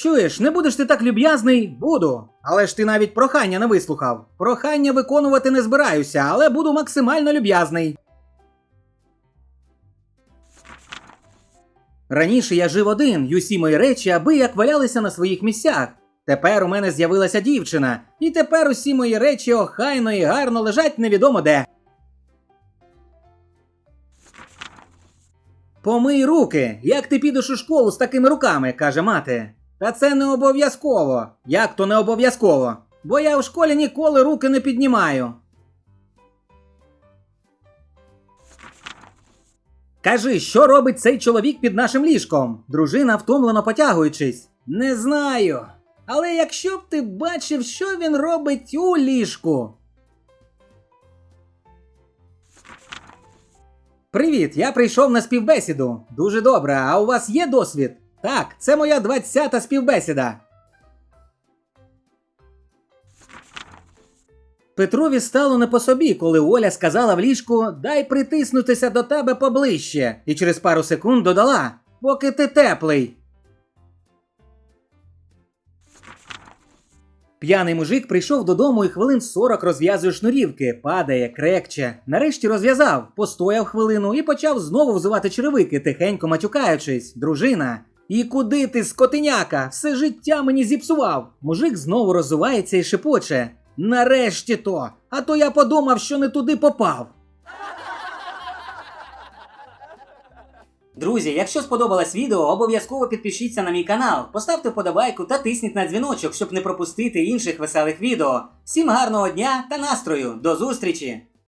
Чуєш, не будеш ти так люб'язний? Буду. Але ж ти навіть прохання не вислухав. Прохання виконувати не збираюся, але буду максимально люб'язний. Раніше я жив один, й усі мої речі аби як валялися на своїх місцях. Тепер у мене з'явилася дівчина, і тепер усі мої речі охайно і гарно лежать невідомо де. Помий руки, як ти підеш у школу з такими руками, каже мати. Та це не обов'язково. Як то не обов'язково? Бо я в школі ніколи руки не піднімаю. Кажи, що робить цей чоловік під нашим ліжком? Дружина втомлено потягуючись. Не знаю. Але якщо б ти бачив, що він робить у ліжку. Привіт, я прийшов на співбесіду. Дуже добре, а у вас є досвід? Так, це моя 20-та співбесіда. Петрові стало не по собі, коли Оля сказала в ліжку дай притиснутися до тебе поближче, і через пару секунд додала поки ти теплий. П'яний мужик прийшов додому і хвилин 40 розв'язує шнурівки, падає, крекче. Нарешті розв'язав, постояв хвилину і почав знову взувати черевики, тихенько матюкаючись. Дружина. І куди ти, скотиняка? Все життя мені зіпсував. Мужик знову роззувається і шепоче. Нарешті то, а то я подумав, що не туди попав. Друзі, якщо сподобалось відео, обов'язково підпишіться на мій канал, поставте вподобайку та тисніть на дзвіночок, щоб не пропустити інших веселих відео. Всім гарного дня та настрою! До зустрічі!